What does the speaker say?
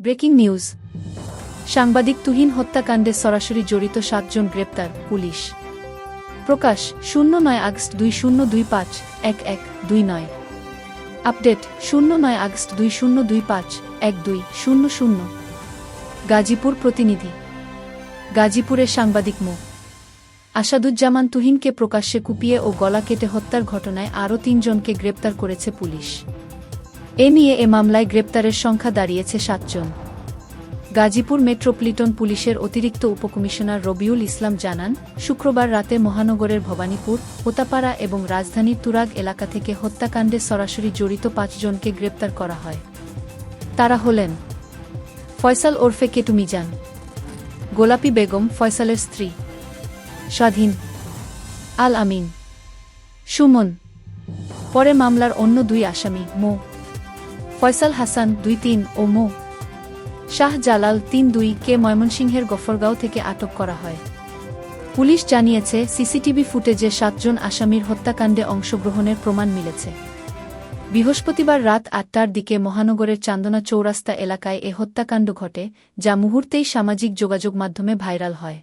Breaking news. সাংবাদিক তুহিন হত্যাকাণ্ডে সরাসরি জড়িত সাতজন গ্রেপ্তার, পুলিশ। প্রকাশ শূন্য নয় আগস্ট দুই শূন্য দুই পাঁচ, এক এক দুই নয়। আপডেট শূন্য নয় আগস্ট দুই শূন্য দুই পাঁচ, এক দুই শূন্য শূন্য। গাজীপুর প্রতিনিধি। গাজীপুরের সাংবাদিক মো। আসাদুজ্জামান তুহিনকে প্রকাশ্যে কুপিয়ে ও গলা কেটে হত্যার ঘটনায় আরও তিনজনকে গ্রেপ্তার করেছে পুলিশ। এ নিয়ে এ মামলায় গ্রেপ্তারের সংখ্যা দাঁড়িয়েছে সাতজন। গাজীপুর মেট্রোপলিটন পুলিশের অতিরিক্ত উপকমিশনার রবিউল ইসলাম জানান, শুক্রবার রাতে মহানগরের ভবানীপুর হোতাপাড়া এবং রাজধানীর তুরাগ এলাকা থেকে হত্যাকাণ্ডে সরাসরি জড়িত পাঁচজনকে গ্রেপ্তার করা হয়। তারা হলেন ফয়সাল ওরফে কেটু মিজান গোলাপি বেগম ফয়সালের স্ত্রী, স্বাধীন, আল আমিন, সুমন, পরে মামলার অন্য দুই আসামি মো. ফয়সাল হাসান দুই তিন ও মো। শাহ জালাল তিন দুই কে ময়মনসিংহের গফরগাঁও থেকে আটক করা হয়। পুলিশ জানিয়েছে, সিসিটিভি ফুটেজে সাতজন আসামির হত্যাকাণ্ডে অংশগ্রহণের প্রমাণ মিলেছে। বৃহস্পতিবার রাত আটটার দিকে মহানগরের চান্দনা চৌরাস্তা এলাকায় এ হত্যাকাণ্ড ঘটে, যা মুহূর্তেই সামাজিক যোগাযোগ মাধ্যমে ভাইরাল হয়।